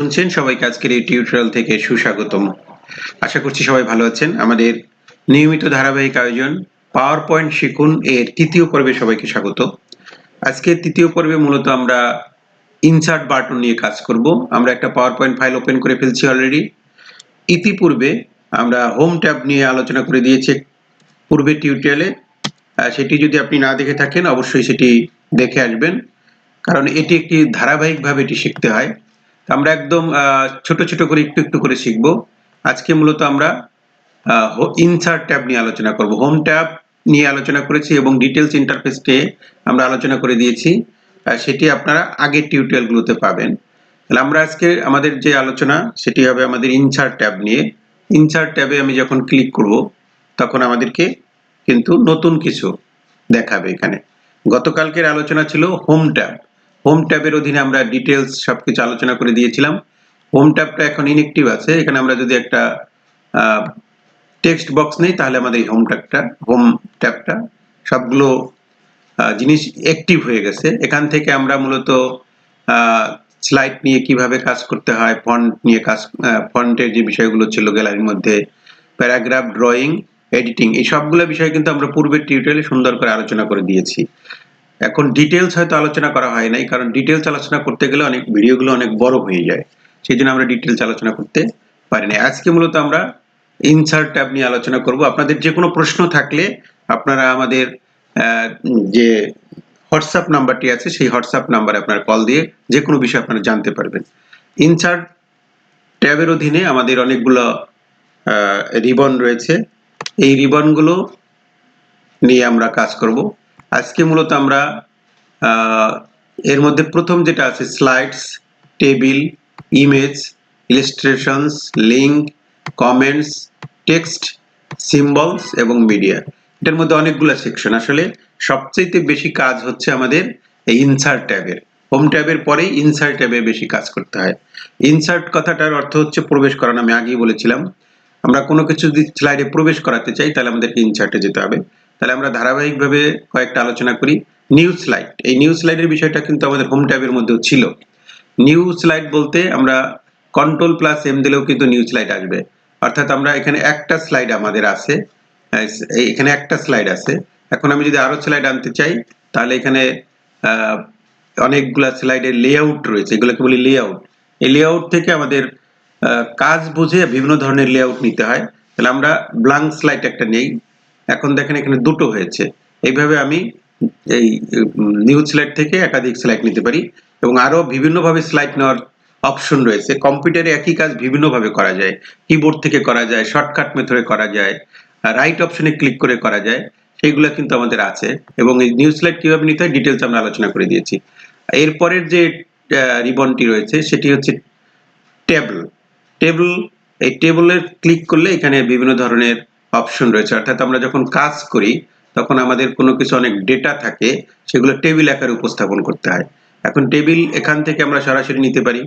শুনছেন? সবাইকে আজকের এই টিউটোরিয়াল থেকে সুস্বাগতম। আশা করছি সবাই ভালো আছেন। আমাদের নিয়মিত ধারাবাহিক আয়োজন পাওয়ার পয়েন্ট শিখুন এর তৃতীয় পর্বে সবাইকে স্বাগত। আজকে তৃতীয় পর্বে মূলত আমরা ইনসার্ট বাটন নিয়ে কাজ করব। আমরা একটা পাওয়ার পয়েন্ট ফাইল ওপেন করে ফেলছি অলরেডি ইতিপূর্বে আমরা হোম ট্যাব নিয়ে আলোচনা করে দিয়েছি পূর্বের টিউটোরিয়ালে সেটি যদি আপনি না দেখে থাকেন, অবশ্যই সেটি দেখে আসবেন। কারণ এটি একটি ধারাবাহিকভাবে এটি শিখতে হয়। আমরা একদম ছোট ছোট করে একটু একটু করে শিখব। আজকে মূলত আমরা ইনসার্ট ট্যাব নিয়ে আলোচনা করব। হোম ট্যাব নিয়ে আলোচনা করেছি এবং ডিটেলস ইন্টারফেসকে আমরা আলোচনা করে দিয়েছি। সেটি আপনারা আগের টিউটোরিয়ালগুলোতে পাবেন। তাহলে আমরা আজকে আমাদের যে আলোচনা, সেটি হবে আমাদের ইনসার্ট ট্যাব নিয়ে। ইনসার্ট ট্যাবে আমি যখন ক্লিক করব, তখন আমাদেরকে কিন্তু নতুন কিছু দেখাবে এখানে। গতকালকের আলোচনা ছিল হোম ট্যাব। হোম ট্যাবের অধীনে আমরা ডিটেলস সবকিছু আলোচনা করে দিয়েছিলাম। হোম ট্যাবটা এখন ইনএক্টিভ আছে। এখানে আমরা যদি একটা টেক্সট বক্স নেই, তাহলে আমাদের এই হোম ট্যাবটা হোম ট্যাবটা সবগুলো জিনিস অ্যাক্টিভ হয়ে গেছে। এখান থেকে আমরা মূলত স্লাইড নিয়ে কীভাবে কাজ করতে হয় ফন্ট নিয়ে কাজ ফন্টের যে বিষয়গুলো ছিল গ্যালারির মধ্যে প্যারাগ্রাফ ড্রয়িং এডিটিং এই সবগুলো বিষয় কিন্তু আমরা পূর্বের টিউটোরিয়ালে সুন্দর করে আলোচনা করে দিয়েছি। এখন ডিটেলস হয়তো আলোচনা করা হয় নাই, কারণ ডিটেলস আলোচনা করতে গেলে অনেক ভিডিওগুলো অনেক বড় হয়ে যায়। সেই জন্য আমরা ডিটেলস আলোচনা করতে পারি না আজকে মূলত আমরা ইনসার্ট ট্যাব নিয়ে আলোচনা করব। আপনাদের যে কোনো প্রশ্ন থাকলে আপনারা আমাদের যে হোয়াটসঅ্যাপ নাম্বারটি আছে, সেই হোয়াটসঅ্যাপ নাম্বারে আপনারা কল দিয়ে যে কোনো বিষয় আপনারা জানতে পারবেন। ইনসার্ট ট্যাবের অধীনে আমাদের অনেকগুলো রিবন রয়েছে। এই রিবনগুলো নিয়ে আমরা কাজ করব। আজকে মূলত আমরা এর মধ্যে প্রথম যেটা আছে slides table image illustrations link comments text symbols এবং মিডিয়া এটার মধ্যে অনেকগুলো সেকশন আসলে সবচেয়ে বেশি কাজ হচ্ছে আমাদের এই ইনসার্ট ট্যাবের হোম ট্যাবের পরেই ইনসার্ট ট্যাবে বেশি কাজ করতে হয়। ইনসার্ট কথাটার অর্থ হচ্ছে প্রবেশ করানো আমি আগেই বলেছিলাম, আমরা কোনো কিছু যদি স্লাইডে প্রবেশ করাতে চাই, তাহলে আমাদেরকে ইনসার্টে যেতে হবে। তাহলে আমরা ধারাবাহিকভাবে কয়েকটা আলোচনা করি। New slide. এই নিউ স্লাইডের বিষয়টা কিন্তু আমাদের হোম ট্যাবের মধ্যেও ছিল। নিউ স্লাইড বলতে আমরা কন্ট্রোল প্লাস এম দিলেও কিন্তু নিউ স্লাইড আসবে। অর্থাৎ আমরা এখানে একটা স্লাইড আমাদের আছে। এখানে একটা স্লাইড আছে। এখন আমি যদি আরও স্লাইড আনতে চাই, তাহলে এখানে অনেকগুলা স্লাইডের লেআউট রয়েছে। এগুলোকে বলি লেআউট এই লেআউট থেকে আমাদের কাজ বুঝে বিভিন্ন ধরনের লেআউট নিতে হয়। তাহলে আমরা ব্লাঙ্ক স্লাইড একটা নেই। এখন দেখেন এখানে দুটো হয়েছে। এইভাবে আমি এই নিউজ স্লাইড থেকে একাধিক স্লাইড নিতে পারি এবং আরও বিভিন্নভাবে স্লাইড নেওয়ার অপশন রয়েছে। কম্পিউটারে একই কাজ বিভিন্নভাবে করা যায়। কিবোর্ড থেকে করা যায় শর্টকাট মেথডে করা যায় রাইট অপশনে ক্লিক করে করা যায়, সেইগুলো কিন্তু আমাদের আছে এবং এই নিউজ স্লাইড কীভাবে নিতে হয় ডিটেলস আমরা আলোচনা করে দিয়েছি। এরপরের যে রিবনটি রয়েছে সেটি হচ্ছে টেবল টেবল এই টেবলের ক্লিক করলে এখানে বিভিন্ন ধরনের অপশন রয়েছে। অর্থাৎ আমরা যখন কাজ করি, তখন আমাদের কোনো কিছু অনেক ডেটা থাকে, সেগুলো টেবিল আকারে উপস্থাপন করতে হয়। এখন টেবিল এখান থেকে আমরা সরাসরি নিতে পারি।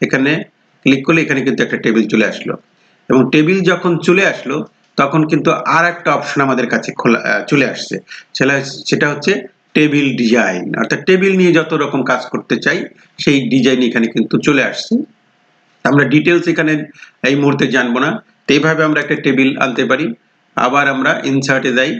এখানে ক্লিক করলে এখানে কিন্তু একটা টেবিল চলে আসলো। এবং টেবিল যখন চলে আসলো, তখন কিন্তু আর একটা অপশন আমাদের কাছে খোলা চলে আসছে। সেটা হচ্ছে টেবিল ডিজাইন অর্থাৎ টেবিল নিয়ে যত রকম কাজ করতে চাই, সেই ডিজাইন এখানে কিন্তু চলে আসছে। আমরা ডিটেলস এখানে এই মুহূর্তে জানব না। তো এইভাবে আমরা একটা টেবিল আনতে পারি। আবার আমরা ইনসার্টে যাই।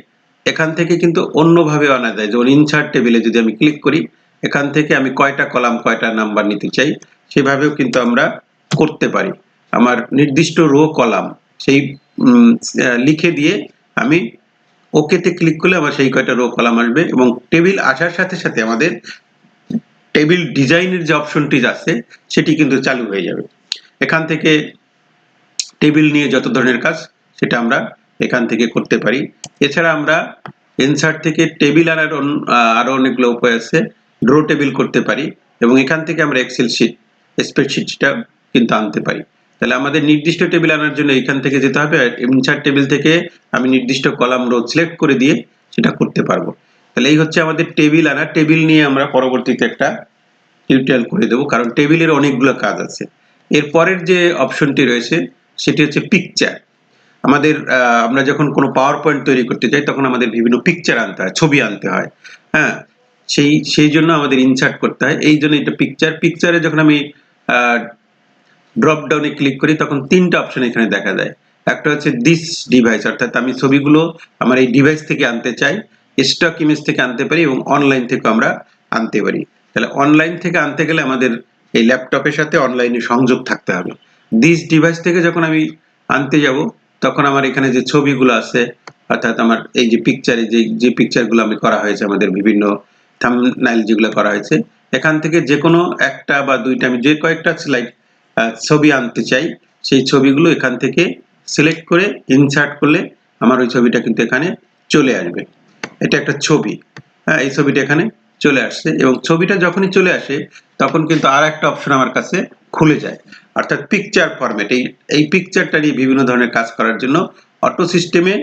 এখান থেকে কিন্তু অন্যভাবে আনা যায়। যেমন ইনসার্ট টেবিলে যদি আমি ক্লিক করি, এখান থেকে আমি কয়টা কলাম কয়টা নাম্বার নিতে চাই, সেভাবেও কিন্তু আমরা করতে পারি। আমার নির্দিষ্ট রো কলাম সেই লিখে দিয়ে আমি ওকেতে ক্লিক করলে আমার সেই কয়টা রো কলাম আসবে এবং টেবিল আসার সাথে সাথে আমাদের টেবিল ডিজাইনের যে অপশনটি আছে, সেটি কিন্তু চালু হয়ে যাবে। এখান থেকে টেবিল নিয়ে যত ধরনের কাজ সেটা আমরা এখান থেকে করতে পারি। এছাড়া আমরা ইনসার্ট থেকে টেবিল আনার অন- আহ, আরও অনেকগুলো উপায় আছে। ড্রো টেবিল করতে পারি এবং এখান থেকে আমরা এক্সেল শিট স্প্রেডশিটটা কিন্তু আনতে পারি। তাহলে আমাদের নির্দিষ্ট টেবিল আনার জন্য এখান থেকে যেতে হবে ইনসার্ট টেবিল থেকে আমি নির্দিষ্ট কলাম রো সিলেক্ট করে দিয়ে সেটা করতে পারব। তাহলে এই হচ্ছে আমাদের টেবিল আনা। টেবিল নিয়ে আমরা পরবর্তীতে একটা টিউটোরিয়াল করে দেবো কারণ টেবিলের অনেকগুলো কাজ আছে। এর পরের যে অপশনটি রয়েছে সেটি হচ্ছে পিকচার আমাদের আমরা যখন কোনো পাওয়ার পয়েন্ট তৈরি করতে যাই, তখন আমাদের বিভিন্ন পিকচার আনতে হয়, ছবি আনতে হয় হ্যাঁ? সেই সেই জন্য আমাদের ইনসার্ট করতে হয়। এই জন্য এটা পিকচার পিকচারে যখন আমি ড্রপ ডাউনে ক্লিক করি, তখন তিনটা অপশন এখানে দেখা যায়। একটা হচ্ছে দিস ডিভাইস অর্থাৎ আমি ছবিগুলো আমার এই ডিভাইস থেকে আনতে চাই স্টক ইমেজ থেকে আনতে পারি এবং অনলাইন থেকে আমরা আনতে পারি। তাহলে অনলাইন থেকে আনতে গেলে আমাদের এই ল্যাপটপের সাথে অনলাইনে সংযোগ থাকতে হবে। দিস ডিভাইস থেকে যখন আমি আনতে যাব, তখন আমার এখানে যে ছবিগুলো আছে, অর্থাৎ আমার এই যে পিকচারে যে যে পিকচারগুলো আমি করা হয়েছে, আমাদের বিভিন্ন থাম্বনেল যেগুলো করা হয়েছে, এখান থেকে যে কোনো একটা বা দুইটা, আমি যে কয়েকটা স্লাইড ছবি আনতে চাই, সেই ছবিগুলো এখান থেকে সিলেক্ট করে ইনসার্ট করলে আমার ওই ছবিটা কিন্তু এখানে চলে আসবে। এটা একটা ছবি। হ্যাঁ এই ছবিটা এখানে চলে আসছে এবং ছবিটা যখনই চলে আসে, তখন কিন্তু আর একটা অপশন আমার কাছে খুলে যায়। অর্থাৎ পিকচার ফরম্যাট এই এই পিকচারটা নিয়ে বিভিন্ন ধরনের কাজ করার জন্য অটো সিস্টেমে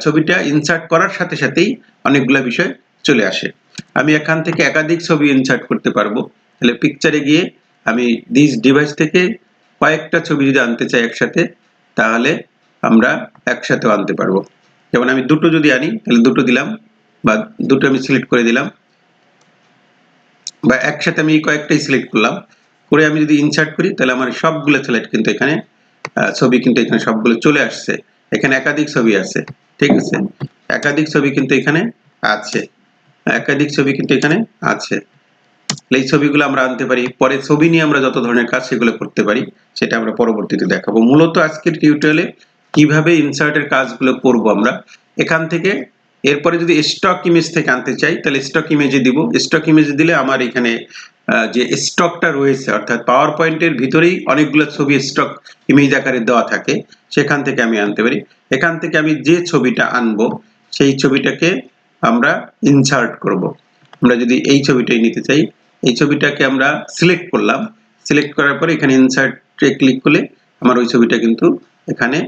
ছবিটা ইনসার্ট করার সাথে সাথেই অনেকগুলো বিষয় চলে আসে। আমি এখান থেকে একাধিক ছবি ইনসার্ট করতে পারব। তাহলে পিকচারে গিয়ে আমি দিস ডিভাইস থেকে কয়েকটা ছবি যদি আনতে চাই একসাথে, তাহলে আমরা একসাথে আনতে পারব। যেমন আমি দুটো যদি আনি, তাহলে দুটো দিলাম বা দুটো আমি সিলেক্ট করে দিলাম। বা একসাথে আমি কয়েকটাই সিলেক্ট করলাম। করে আমি যদি ইনসার্ট করি, তাহলে আমার সবগুলো সিলেক্ট কিন্তু এখানে ছবি কিন্তু এখানে সবগুলো চলে আসছে। এখানে একাধিক ছবি আছে, ঠিক আছে? একাধিক ছবি কিন্তু এখানে আছে। একাধিক ছবি কিন্তু এখানে আছে। এই ছবিগুলো আমরা আনতে পারি। পরে ছবি নিয়ে আমরা যত ধরনের কাজ সেগুলো করতে পারি, সেটা আমরা পরবর্তীতে দেখাবো। মূলত আজকের টিউটোরিয়ালে কীভাবে ইনসার্টের কাজগুলো করব আমরা, এখান থেকে এরপরে যদি স্টক ইমেজ থেকে আনতে চাই, তাহলে স্টক ইমেজে দিব। স্টক ইমেজে দিলে আমার এখানে যে স্টকটা রয়েছে, অর্থাৎ পাওয়ার পয়েন্টের ভিতরেই অনেকগুলো ছবি স্টক ইমেজ আকারে দেওয়া থাকে, সেখান থেকে আমি আনতে পারি। এখান থেকে আমি যে ছবিটা আনব, সেই ছবিটাকে আমরা ইনসার্ট করব। আমরা যদি এই ছবিটাই নিতে চাই, এই ছবিটাকে আমরা সিলেক্ট করলাম। সিলেক্ট করার পরে এখানে ইনসার্টে ক্লিক করলে আমার ওই ছবিটা কিন্তু এখানে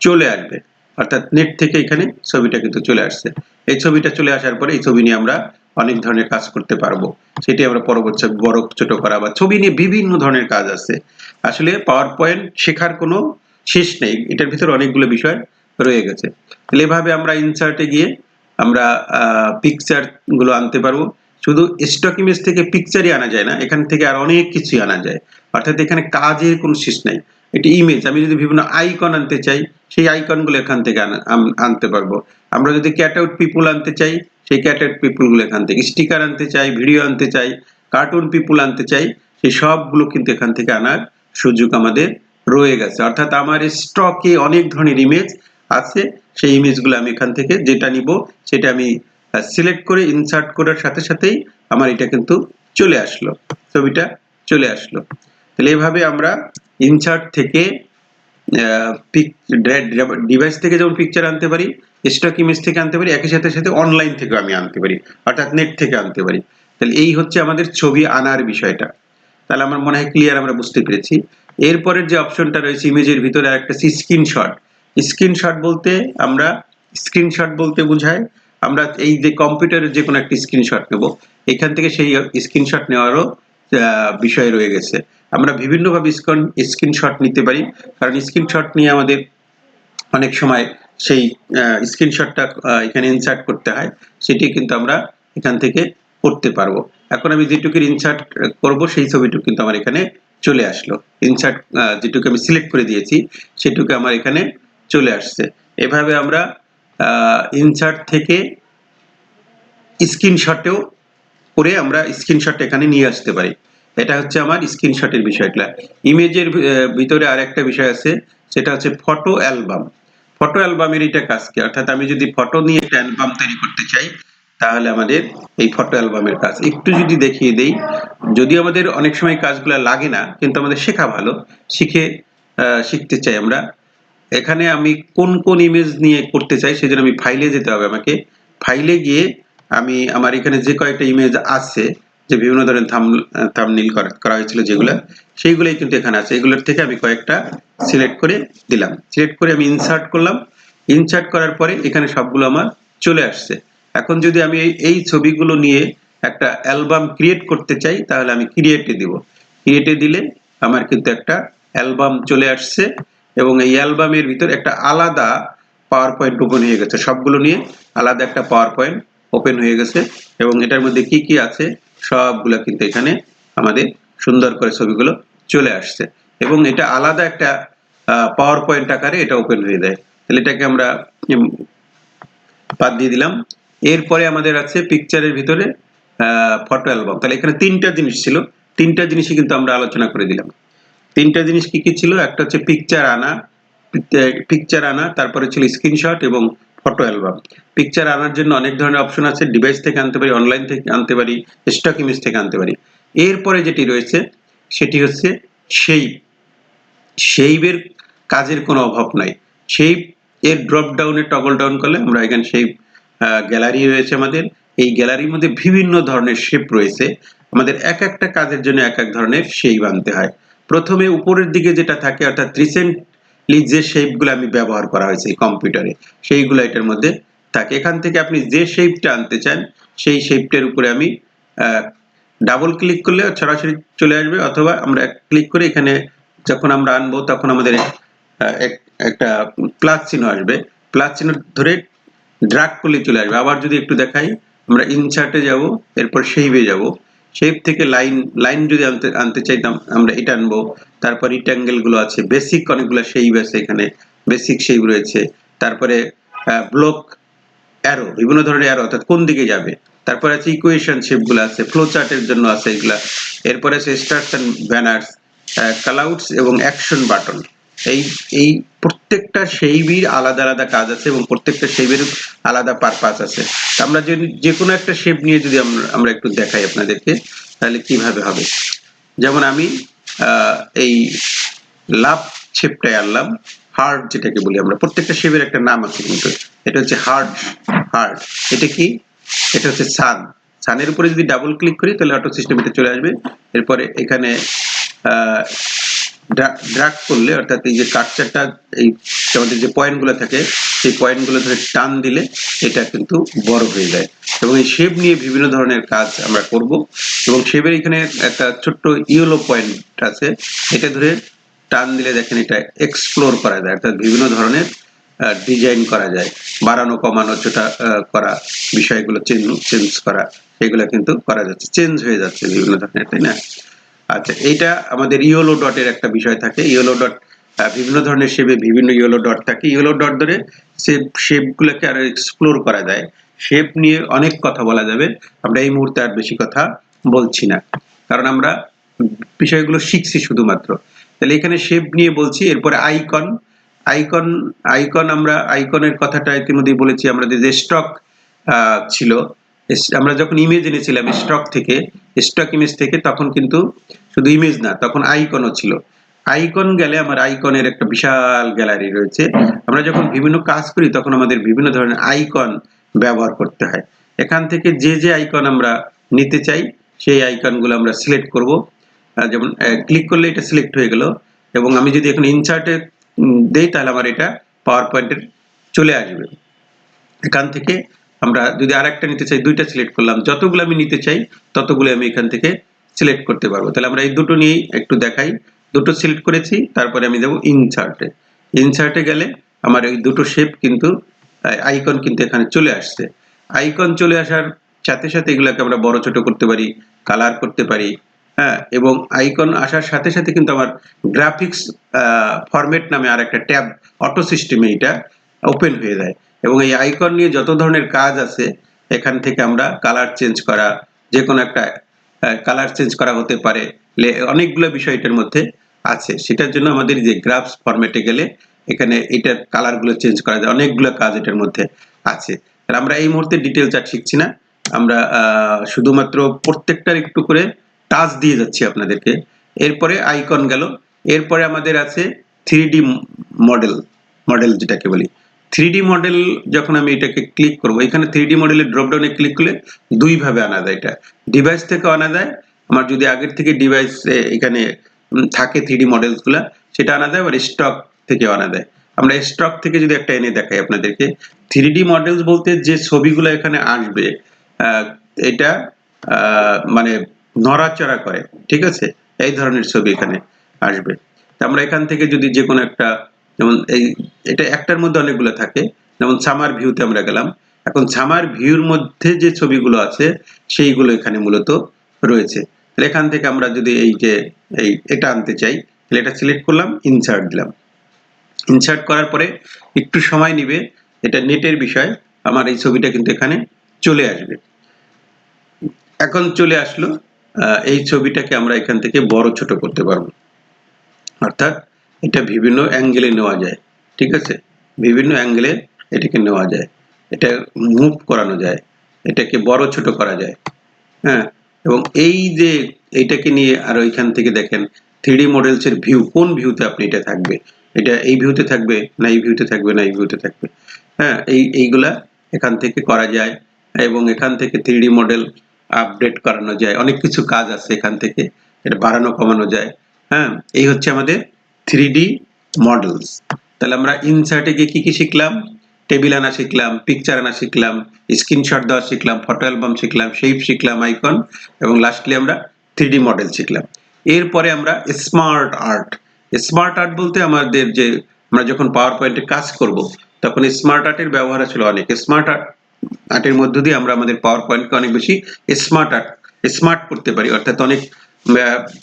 চলে আসবে। অর্থাৎ নেট থেকে এখানে ছবিটা কিন্তু চলে আসছে। এই ছবিটা চলে আসার পরে এই ছবি নিয়ে আমরা অনেক ধরনের কাজ করতে পারব। সেটি আমরা পরবর্তী বড় ছোট করা বা ছবি নিয়ে বিভিন্ন ধরনের কাজ আছে। আসলে পাওয়ার পয়েন্ট শেখার কোনো শেষ নেই। এটার ভিতরে অনেকগুলো বিষয় রয়ে গেছে। তাহলে এভাবে আমরা ইনসার্টে গিয়ে আমরা পিকচারগুলো আনতে পারব। শুধু স্টক ইমেজ থেকে পিকচারই আনা যায় না। এখান থেকে আর অনেক কিছুই আনা যায়। অর্থাৎ এখানে কাজের কোনো শেষ নাই। এটি ইমেজ আমি যদি বিভিন্ন আইকন আনতে চাই, সেই আইকনগুলো এখান থেকে আনতে পারব। আমরা যদি ক্যাট আউট পিপুল আনতে চাই, সেই ক্যাট আউট পিপুলগুলো এখান থেকে স্টিকার আনতে চাই ভিডিও আনতে চাই কার্টুন পিপুল আনতে চাই, সেই সবগুলো কিন্তু এখান থেকে আনার সুযোগ আমাদের রয়ে গেছে। অর্থাৎ আমার স্টকে অনেক ধরনের ইমেজ আছে, সেই ইমেজগুলো আমি এখান থেকে যেটা নিব, সেটা আমি সিলেক্ট করে ইনসার্ট করার সাথে সাথেই আমার এটা কিন্তু চলে আসলো, ছবিটা চলে আসলো। তাহলে এভাবে আমরা ইনসার্ট থেকে ডিভাইস থেকে যেমন পিকচার আনতে পারি স্টক ইমেজ থেকে আনতে পারি, একই সাথে সাথে অনলাইন থেকে আমি আনতে পারি, অর্থাৎ নেট থেকে আনতে পারি। তাহলে এই হচ্ছে আমাদের ছবি আনার বিষয়টা। তাহলে আমার মনে হয় ক্লিয়ার আমরা বুঝতে পেরেছি। এরপরের যে অপশনটা রয়েছে ইমেজের ভিতরে একটা স্ক্রিনশট স্ক্রিনশট বলতে আমরা স্ক্রিনশট বলতে বোঝায়, আমরা এই যে কম্পিউটারের যে কোনো একটা স্ক্রিনশট নেব। এখান থেকে সেই স্ক্রিনশট নেওয়ারও বিষয় রয়ে গেছে। আমরা বিভিন্নভাবে স্ক্রিন, স্ক্রিনশট নিতে পারি। কারণ স্ক্রিনশট নিয়ে আমাদের অনেক সময় সেই স্ক্রিনশটটা এখানে ইনসার্ট করতে হয়। সেটি কিন্তু আমরা এখান থেকে করতে পারব। এখন আমি যেটুকুর ইনসার্ট করব, সেই ছবিটুকু কিন্তু আমার এখানে চলে আসলো। ইনসার্ট যেটুকু আমি সিলেক্ট করে দিয়েছি, সেটুকু আমার এখানে চলে আসছে। এভাবে আমরা ইনসার্ট থেকে স্ক্রিনশটেও করে আমরা স্ক্রিনশট এখানে নিয়ে আসতে পারি। এটা হচ্ছে আমার স্ক্রিনশটের বিষয়টা ইমেজের ভিতরে আরেকটা বিষয় আছে, সেটা হচ্ছে ফটো অ্যালবাম ফটো অ্যালবামের এটা কাজ কি? অর্থাৎ আমি যদি ফটো নিয়ে একটা অ্যালবাম তৈরি করতে চাই, তাহলে আমাদের এই ফটো অ্যালবামের কাজ। একটু যদি দেখিয়ে দেই, যদি আমাদের অনেক সময় কাজগুলো লাগে না, কিন্তু আমাদের শেখা ভালো, শিখে শিখতে চাই আমরা, এখানে আমি কোন কোন ইমেজ নিয়ে করতে চাই, সেজন্য আমি ফাইলে যেতে হবে আমাকে। ফাইলে গিয়ে আমি, আমার এখানে যে কয়েকটা ইমেজ আছে যে বিভিন্ন ধরনের থাম থামনিল করা হয়েছিল যেগুলো, সেইগুলোই কিন্তু এখানে আছে। এগুলোর থেকে আমি কয়েকটা সিলেক্ট করে দিলাম। সিলেক্ট করে আমি ইনসার্ট করলাম। ইনসার্ট করার পরে এখানে সবগুলো আমার চলে আসছে। এখন যদি আমি এই ছবিগুলো নিয়ে একটা অ্যালবাম ক্রিয়েট করতে চাই, তাহলে আমি ক্রিয়েটে দিব। ক্রিয়েটে দিলে আমার কিন্তু একটা অ্যালবাম চলে আসছে এবং এই অ্যালবামের ভিতর একটা আলাদা পাওয়ার পয়েন্ট ওপেন হয়ে গেছে। সবগুলো নিয়ে আলাদা একটা পাওয়ার পয়েন্ট ওপেন হয়ে গেছে এবং এটার মধ্যে কি কি আছে সবগুলো কিন্তু এখানে আমাদের সুন্দর করে ছবিগুলো চলে আসছে। এবং এটা আলাদা একটা পাওয়ার পয়েন্ট আকারে এটা ওপেন হয়ে যায়। তাহলে এটাকে আমরা বাদ দিয়ে দিলাম। এরপরে আমাদের আছে পিকচারের ভিতরে ফটো অ্যালবাম তাহলে এখানে তিনটা জিনিস ছিল। তিনটা জিনিসই কিন্তু আমরা আলোচনা করে দিলাম। তিনটা জিনিস কি কি ছিল? একটা হচ্ছে পিকচার আনা পিকচার আনা, তারপরে ছিল স্ক্রিনশট এবং ফটো অ্যালবাম পিকচার আনার জন্য অনেক ধরনের অপশন আছে। ডিভাইস থেকে আনতে পারি অনলাইন থেকে আনতে পারি স্টক ইমেজ থেকে আনতে পারি। এরপরে যেটি রয়েছে, সেটি হচ্ছে সেই শেইবের কাজের কোনো অভাব নাই। সেই এর ড্রপ ডাউনে টগল ডাউন করলে আমরা এখানে সেই গ্যালারি রয়েছে আমাদের। এই গ্যালারির মধ্যে বিভিন্ন ধরনের শেপ রয়েছে। আমাদের এক একটা কাজের জন্য এক এক ধরনের শেপ আনতে হয়। প্রথমে উপরের দিকে যেটা থাকে, অর্থাৎ রিসেন্টলি যে শেপগুলো আমি ব্যবহার করা হয়েছে কম্পিউটারে সেইগুলো এটার মধ্যে থাকে। এখান থেকে আপনি যে শেপটা আনতে চান, সেই শেপটার উপরে আমি ডাবল ক্লিক করলে সরাসরি চলে আসবে অথবা আমরা ক্লিক করে এখানে যখন আমরা আনব তখন আমাদের একটা প্লাস চিহ্ন আসবে। প্লাস চিহ্ন ধরে ড্রাগ করলে চলে আসবে। আবার যদি একটু দেখাই, আমরা ইনসার্টে যাব, এরপর শেপে যাব। শেপ থেকে লাইন লাইন যদি আনতে আনতে চাইতাম আমরা এটা আনব। তারপর রিট্যাঙ্গেলগুলো আছে বেসিক অনেকগুলো শেপ আছে এখানে বেসিক শেপ রয়েছে। তারপরে ব্লক অ্যারো বিভিন্ন ধরনের অ্যারো অর্থাৎ কোন দিকে যাবে। তারপরে আছে ইকুয়েশন শেপগুলো আছে ফ্লো চার্টের জন্য আছে এগুলা। এরপরে আছে স্টার্স অ্যান্ড ব্যানার্স কালাউটস এবং অ্যাকশন বাটন এই এই প্রত্যেকটা শেইবির আলাদা আলাদা কাজ আছে এবং প্রত্যেকটা শেপের আলাদা পারপাস আছে। আমরা যদি যে কোনো একটা শেপ নিয়ে যদি আমরা একটু দেখাই আপনাদেরকে, তাহলে কীভাবে হবে? যেমন আমি এই লাভ শেপটায় আনলাম। হার্ড যেটাকে বলি আমরা। প্রত্যেকটা শেপের একটা নাম আছে কিন্তু এটা হচ্ছে হার্ড হার্ড এটা কি? এটা হচ্ছে সান। সানের উপরে যদি ডাবল ক্লিক করি তাহলে অটো সিস্টেম এটা চলে আসবে। এরপরে এখানে ড্রাগ করলে, অর্থাৎ এই যে কাটচারটা এই আমাদের যে পয়েন্টগুলো থাকে, সেই পয়েন্টগুলো ধরে টান দিলে এটা কিন্তু বড় হয়ে যায়। এবং এই শেপ নিয়ে বিভিন্ন ধরনের কাজ আমরা করব। এবং শেপের এখানে একটা ছোট্ট ইয়েলো পয়েন্ট আছে, এটা ধরে টান দিলে দেখেন এটা এক্সপ্লোর করা যায়, অর্থাৎ বিভিন্ন ধরনের ডিজাইন করা যায়। বাড়ানো, কমানো, ছোটা করা বিষয়গুলো চেঞ্জ করা, এগুলো কিন্তু করা যাচ্ছে, চেঞ্জ হয়ে যাচ্ছে বিভিন্ন ধরনের, তাই না? আচ্ছা এইটা আমাদের ইয়েলো ডটের একটা বিষয় থাকে। ইয়েলো ডট বিভিন্ন ধরনের শেপে বিভিন্ন ইয়েলো ডট থাকে। ইয়েলো ডট ধরে শেপ শেপগুলোকে আরও এক্সপ্লোর করা যায়। শেপ নিয়ে অনেক কথা বলা যাবে। আমরা এই মুহূর্তে আর বেশি কথা বলছি না। কারণ আমরা বিষয়গুলো শিখছি শুধুমাত্র। তাহলে এখানে শেপ নিয়ে বলছি, এরপরে আইকন আইকন আইকন আমরা আইকনের কথাটা ইতিমধ্যেই বলেছি, আমাদের যে স্টক ছিল আমরা যখন ইমেজ এনেছিলাম স্টক থেকে স্টক ইমেজ থেকে, তখন কিন্তু শুধু ইমেজ না, তখন আইকনও ছিল। আইকন গেলে আমার আইকনের একটা বিশাল গ্যালারি রয়েছে। আমরা যখন বিভিন্ন কাজ করি, তখন আমাদের বিভিন্ন ধরনের আইকন ব্যবহার করতে হয়। এখান থেকে যে যে আইকন আমরা নিতে চাই, সেই আইকনগুলো আমরা সিলেক্ট করব। যেমন ক্লিক করলে এটা সিলেক্ট হয়ে গেল। এবং আমি যদি এখন ইনসার্টে দেই, তাহলে আমার এটা পাওয়ার পয়েন্টের চলে আসবে। এখান থেকে আমরা যদি আরেকটা নিতে চাই, দুইটা সিলেক্ট করলাম, যতগুলো আমি নিতে চাই, ততগুলো আমি এখান থেকে সিলেক্ট করতে পারব। তাহলে আমরা এই দুটো নিয়েই একটু দেখাই। দুটো সিলেক্ট করেছি, তারপরে আমি যাব ইনসার্টে ইনসার্টে গেলে আমার এই দুটো শেপ কিন্তু আইকন কিন্তু এখানে চলে আসছে। আইকন চলে আসার সাথে সাথে এগুলোকে আমরা বড় ছোট করতে পারি কালার করতে পারি হ্যাঁ এবং আইকন আসার সাথে সাথে কিন্তু আমার গ্রাফিক্স ফরম্যাট নামে আর একটা ট্যাব অটো সিস্টেমে এটা ওপেন হয়ে যায়। এবং এই আইকন নিয়ে যত ধরনের কাজ আছে, এখান থেকে আমরা কালার চেঞ্জ করা যে কোনো একটা কালার চেঞ্জ করা হতে পারে। অনেকগুলো বিষয় এটার মধ্যে আছে। সেটার জন্য আমাদের যে গ্রাফস ফরম্যাটে গেলে এখানে এটার কালারগুলো চেঞ্জ করা যায়। অনেকগুলো কাজ এটার মধ্যে আছে। আর আমরা এই মুহূর্তে ডিটেলস আর শিখছি না। আমরা শুধুমাত্র প্রত্যেকটার একটু করে টাচ দিয়ে যাচ্ছি আপনাদেরকে। এরপরে আইকন গেল। এরপরে আমাদের আছে থ্রি মডেল মডেল যেটাকে বলি। থ্রি মডেল যখন আমি এটাকে ক্লিক করব, এখানে থ্রি মডেলের ড্রপডাউনে ক্লিক করলে দুই ভাবে আনা যায় এটা। ডিভাইস থেকে আনা যায়, আমার যদি আগের থেকে ডিভাইস এখানে থাকে থ্রি ডি মডেলসগুলা সেটা আনা যায়, আবার স্টক থেকে আনা যায়। আমরা স্টক থেকে যদি একটা এনে দেখাই আপনাদেরকে থ্রি মডেলস বলতে যে ছবিগুলো এখানে আসবে এটা মানে নড়াচড়া করে, ঠিক আছে? এই ধরনের ছবি এখানে আসবে। আমরা এখান থেকে যদি যে কোনো একটা যেমন এই, এটা একটার মধ্যে অনেকগুলো থাকে। যেমন সামার ভিউতে আমরা গেলাম। এখন সামার ভিউর মধ্যে যে ছবিগুলো আছে, সেইগুলো এখানে মূলত রয়েছে। এখান থেকে আমরা যদি এই যে, এই, এটা আনতে চাই, তাহলে এটা সিলেক্ট করলাম, ইনসার্ট দিলাম। ইনসার্ট করার পরে একটু সময় নিবে, এটা নেটের বিষয়, আমার এই ছবিটা কিন্তু এখানে চলে আসবে। এখন চলে আসলো এই ছবিটাকে আমরা এখান থেকে বড় ছোট করতে পারব। অর্থাৎ এটা বিভিন্ন অ্যাঙ্গেলে নেওয়া যায়, ঠিক আছে? বিভিন্ন অ্যাঙ্গেলে এটাকে নেওয়া যায়, এটা মুভ করানো যায়, এটাকে বড় ছোট করা যায় হ্যাঁ? এবং এই যে এটাকে নিয়ে আর ওইখান থেকে দেখেন থ্রি মডেলস এর ভিউ কোন ভিউতে আপনি এটা থাকবে? এটা এই ভিউতে থাকবে না এই ভিউতে থাকবে না এই ভিউতে থাকবে? হ্যাঁ এই, এইগুলা এখান থেকে করা যায় এবং এখান থেকে থ্রি মডেল আপডেট করানো যায়, অনেক কিছু কাজ আছে এখান থেকে, এটা বাড়ানো কমানো যায় হ্যাঁ? এই হচ্ছে আমাদের থ্রি ডি মডেলস তাহলে আমরা ইনসার্টে গিয়ে কি কি শিখলাম? টেবিল আনা শিখলাম পিকচার আনা শিখলাম স্ক্রিনশট দেওয়া শিখলাম ফটো অ্যালবাম শিখলাম শেপ শিখলাম আইকন এবং লাস্টলি আমরা থ্রি মডেল শিখলাম। এরপরে আমরা স্মার্ট আর্ট স্মার্ট আর্ট বলতে আমাদের যে আমরা যখন পাওয়ার পয়েন্টে কাজ করব, তখন স্মার্ট আর্টের ব্যবহার ছিল অনেক। স্মার্ট আর্ট আর্টের মধ্য দিয়ে আমরা আমাদের পাওয়ার পয়েন্টকে অনেক বেশি স্মার্ট আর্ট স্মার্ট করতে পারি। অর্থাৎ অনেক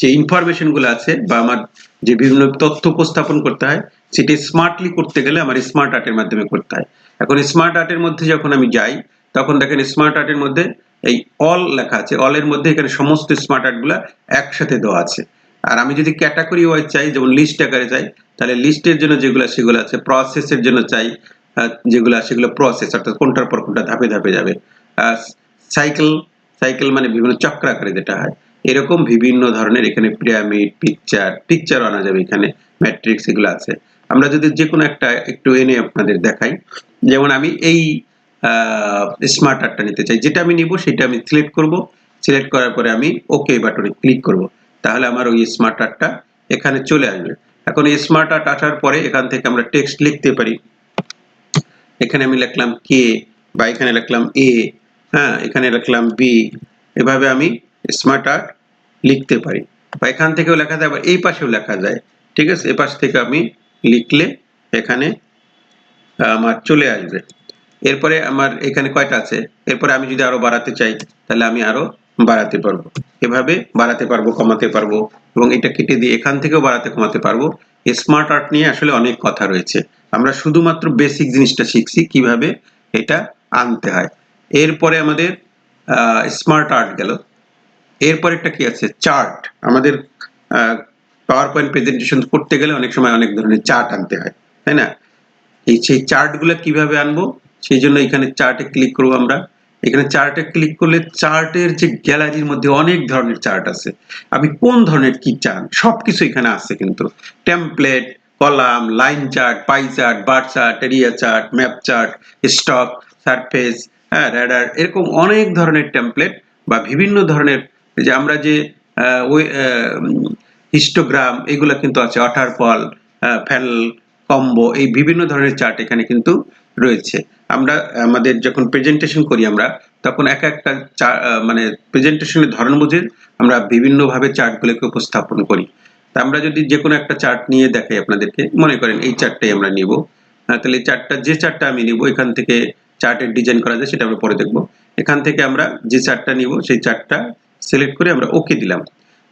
যে ইনফরমেশনগুলো আছে বা আমার যে বিভিন্ন তথ্য উপস্থাপন করতে হয়, সেটি স্মার্টলি করতে গেলে আমার স্মার্ট আর্টের মাধ্যমে করতে হয়। এখন স্মার্ট আর্টের মধ্যে যখন আমি যাই, তখন দেখেন স্মার্ট আর্টের মধ্যে এই অল লেখা আছে। অলের মধ্যে এখানে সমস্ত স্মার্ট আর্টগুলা একসাথে দেওয়া আছে। আর আমি যদি ক্যাটাগরি ওয়াইজ চাই, যেমন লিস্ট আকারে চাই, তাহলে লিস্টের জন্য যেগুলো, সেগুলো আছে। প্রসেসের জন্য চাই যেগুলো, সেগুলো প্রসেস অর্থাৎ কোনটার পর কোনটা ধাপে ধাপে যাবে। সাইকেল সাইকেল মানে বিভিন্ন চক্র আকারে যেটা হয়। এরকম বিভিন্ন ধরনের এখানে পিরামিড পিকচার পিকচার আনা যাবে এখানে ম্যাট্রিক্স এগুলো আছে। আমরা যদি যে কোনো একটা একটু এনে আপনাদের দেখাই। যেমন আমি এই স্মার্ট আর্টটা নিতে চাই। যেটা আমি নিব সেটা আমি সিলেক্ট করব। সিলেক্ট করার পরে আমি ওকে বাটনে ক্লিক করব। তাহলে আমার ওই স্মার্ট আর্টটা এখানে চলে আসবে। এখন এই স্মার্ট আর্ট আসার পরে এখান থেকে আমরা টেক্সট লিখতে পারি। এখানে আমি লিখলাম কে বা এখানে লিখলাম এ হ্যাঁ এখানে লিখলাম বি এভাবে আমি স্মার্ট আর্ট লিখতে পারি। বা এখান থেকেও লেখা যায়, আবার এই পাশেও লেখা যায়। ঠিক আছে? এ পাশ থেকে আমি লিখলে এখানে আমার চলে আসবে। এরপরে আমার এখানে কয়টা আছে? এরপরে আমি যদি আরও বাড়াতে চাই, তাহলে আমি আরও বাড়াতে পারব। এভাবে বাড়াতে পারব, কমাতে পারব, এবং এটা কেটে দিয়ে এখান থেকেও বাড়াতে, কমাতে পারব। স্মার্ট আর্ট নিয়ে আসলে অনেক কথা রয়েছে। আমরা শুধুমাত্র বেসিক জিনিসটা শিখছি, কীভাবে এটা আনতে হয়। এরপরে আমাদের স্মার্ট আর্ট গেল। এরপর একটা কি আছে? চার্ট। আমাদের পাওয়ার পয়েন্ট প্রেজেন্টেশন করতে গেলে অনেক সময় অনেক ধরনের চার্ট আনতে হয়, তাই না? এই সেই চার্টগুলো কীভাবে আনব? সেই জন্য এখানে চার্টে ক্লিক করব আমরা। এখানে চার্টে ক্লিক করলে চার্টের যে গ্যালারির মধ্যে অনেক ধরনের চার্ট আছে। আপনি কোন ধরনের কি চান? সবকিছু এখানে আছে কিন্তু। Template column line chart pie chart bar chart area chart map chart stock surface হ্যাঁ র্যাডার এরকম অনেক ধরনের টেমপ্লেট বা বিভিন্ন ধরনের যে আমরা যে হিস্টোগ্রাম এগুলো কিন্তু আছে ওয়াটারফল ফ্যাল কম্বো, এই বিভিন্ন ধরনের চার্ট এখানে কিন্তু রয়েছে। আমরা, আমাদের যখন প্রেজেন্টেশন করি আমরা, তখন এক একটা মানে প্রেজেন্টেশনের ধরন বুঝে আমরা বিভিন্নভাবে চার্টগুলোকে উপস্থাপন করি। তা আমরা যদি যে কোনো একটা চার্ট নিয়ে দেখাই আপনাদেরকে, মনে করেন এই চার্টটাই আমরা নিব। তাহলে এই চার্টটা যে চার্টটা আমি নিব, এখান থেকে চার্টের ডিজাইন করা যায়, সেটা আমরা পরে দেখব। এখান থেকে আমরা যে চার্টটা নিব, সেই চার্টটা সিলেক্ট করে আমরা ওকে দিলাম।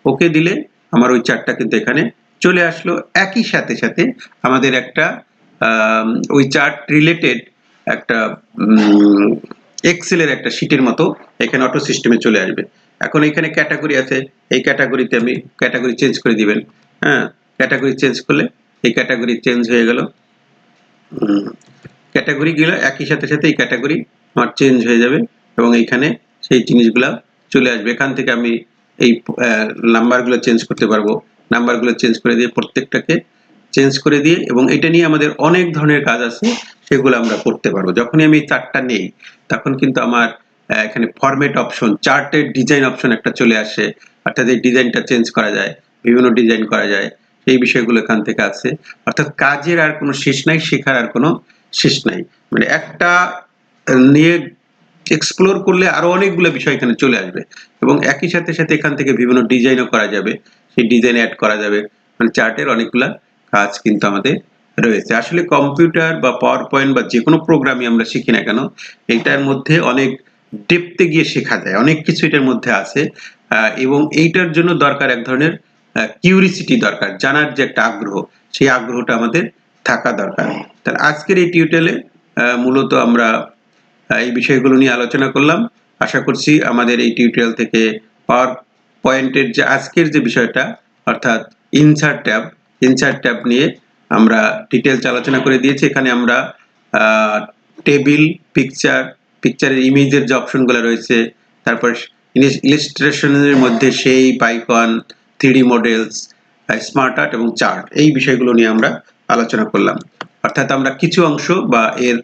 ওকে দিলে আমার ওই চার্টটা কিন্তু এখানে চলে আসলো। একই সাথে সাথে আমাদের একটা ওই চার্ট রিলেটেড একটা এক্সেলের একটা শিটের মতো এখানে অটো সিস্টেমে চলে আসবে। এখন এখানে ক্যাটাগরি আছে, এই ক্যাটাগরিতে আমি ক্যাটাগরি চেঞ্জ করে দিবেন। হ্যাঁ ক্যাটাগরি চেঞ্জ করলে এই ক্যাটাগরি চেঞ্জ হয়ে গেল। ক্যাটাগরি গুলো একই সাথে সাথে এই ক্যাটাগরি আমার চেঞ্জ হয়ে যাবে এবং এইখানে সেই জিনিসগুলা চলে আসবে। এখান থেকে আমি এই নাম্বারগুলো চেঞ্জ করতে পারব। নাম্বারগুলো চেঞ্জ করে দিয়ে প্রত্যেকটাকে চেঞ্জ করে দিয়ে এবং এটা নিয়ে আমাদের অনেক ধরনের কাজ আছে, সেগুলো আমরা করতে পারব। যখনই আমি এই চার্টটা নেই, তখন কিন্তু আমার এখানে ফরম্যাট অপশন চার্টের ডিজাইন অপশন একটা চলে আসে। অর্থাৎ এই ডিজাইনটা চেঞ্জ করা যায়, বিভিন্ন ডিজাইন করা যায় এই বিষয়গুলো এখান থেকে আছে। অর্থাৎ কাজের আর কোনো শেষ নাই, শেখার আর কোনো শেষ নাই। মানে একটা নিয়ে এক্সপ্লোর করলে আরও অনেকগুলো বিষয় এখানে চলে আসবে। এবং একই সাথে সাথে এখান থেকে বিভিন্ন ডিজাইনও করা যাবে। সেই ডিজাইন অ্যাড করা যাবে। মানে চার্টের অনেকগুলা কাজ কিন্তু আমাদের রয়েছে। আসলে কম্পিউটার বা পাওয়ার পয়েন্ট বা যে কোনো প্রোগ্রামই আমরা শিখি না কেন, এটার মধ্যে অনেক ডেপতে গিয়ে শেখা যায়। অনেক কিছু এটার মধ্যে আছে। এবং এইটার জন্য দরকার এক ধরনের কিউরিসিটি দরকার, জানার যে একটা আগ্রহ, সেই আগ্রহটা আমাদের থাকা দরকার। তাহলে আজকের এই টিউটোরিয়ালে মূলত আমরা এই বিষয়গুলো নিয়ে আলোচনা করলাম। আশা করছি আমাদের এই টিউটোরিয়াল থেকে পাওয়ার পয়েন্টের যে আজকের যে বিষয়টা, অর্থাৎ ইনসার্ট ট্যাব ইনসার্ট ট্যাব নিয়ে আমরা ডিটেলস আলোচনা করে দিয়েছি। এখানে আমরা টেবিল পিকচার পিকচারের ইমেজের যে অপশনগুলো রয়েছে, তারপর ইলিস্ট্রেশনের মধ্যে সেই পাইকন three D models smart art এবং চার্ট এই বিষয়গুলো নিয়ে আমরা আলোচনা করলাম। অর্থাৎ আমরা কিছু অংশ বা এর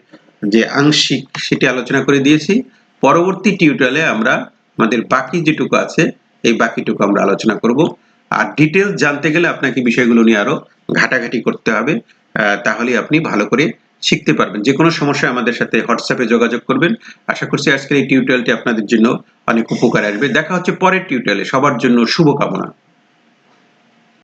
যে আংশিক সেটি আলোচনা করে দিয়েছি। পরবর্তী টিউটোরিয়ালে আমরা আমাদের বাকি যেটুকু আছে, এই বাকিটুকু আমরা আলোচনা করব। আর ডিটেলস জানতে গেলে আপনাকে বিষয়গুলো নিয়ে আরও ঘাটাঘাটি করতে হবে। তাহলে আপনি ভালো করে শিখতে পারবেন। যে কোনো সমস্যা আমাদের সাথে হোয়াটসঅ্যাপে যোগাযোগ করবেন। আশা করছি আজকের এই টিউটোরিয়ালটি আপনাদের জন্য অনেক উপকার আসবে। দেখা হচ্ছে পরের টিউটোরিয়ালে সবার জন্য শুভকামনা।